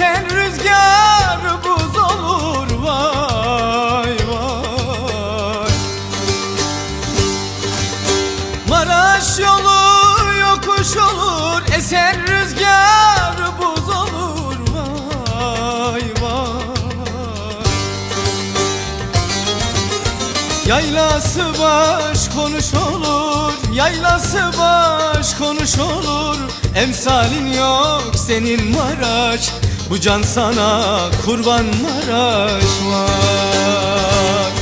esen rüzgar buz olur vay vay. Maraş yolu yokuş olur esen rüzgar buz olur vay vay. Yaylası baş konuş olur Yaylası baş konuş olur. Emsalin yok senin Maraş Bu can sana kurban Maraş var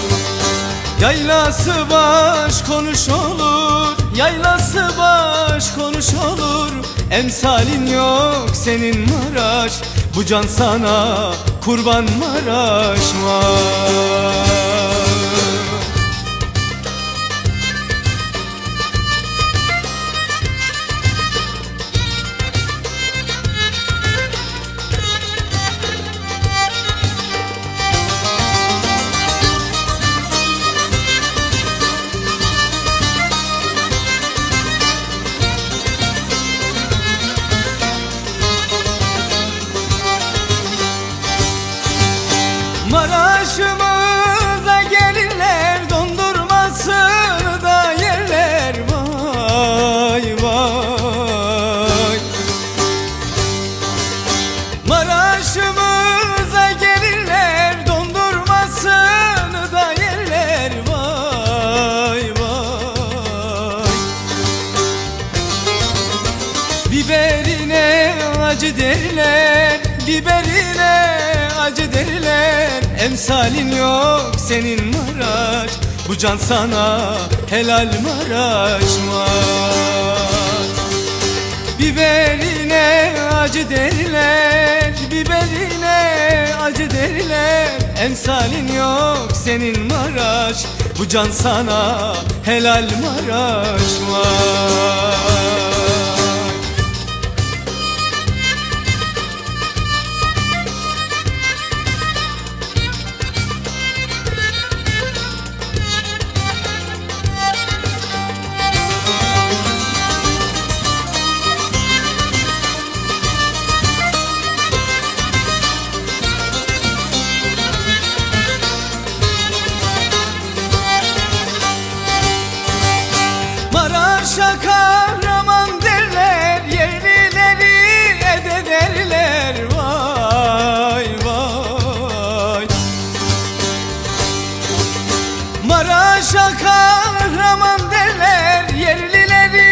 Yaylası baş konuş olur Yaylası baş konuş olur. Emsalin yok senin Maraş Bu can sana kurban Maraş var Maraş'ımıza gelirler dondurmasını da yerler. Vay vay. Maraş'ımıza gelirler dondurmasını da yerler. Vay vay. Biberine acı derler Biberine acı derler. Emsalin yok senin Maraş. Bu can sana helal Maraş var. Biberine acı derler. Biberine acı derler. Emsalin yok senin Maraş. Bu can sana helal Maraş var kahraman derler Yerlileri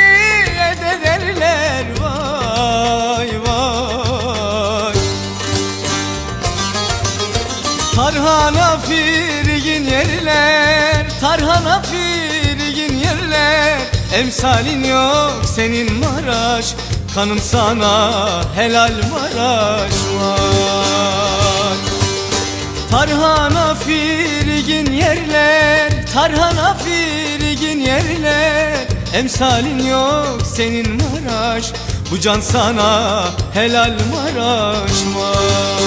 ede derler Vay vay. Tarhana firgin yerler Tarhana firgin yerler. Emsalin yok senin Maraş Kanım sana helal Maraş. Var Tarhana firgin yerler Tarhana firigin yerine Emsalin yok senin Maraş. Bu can sana helal Maraş Maraş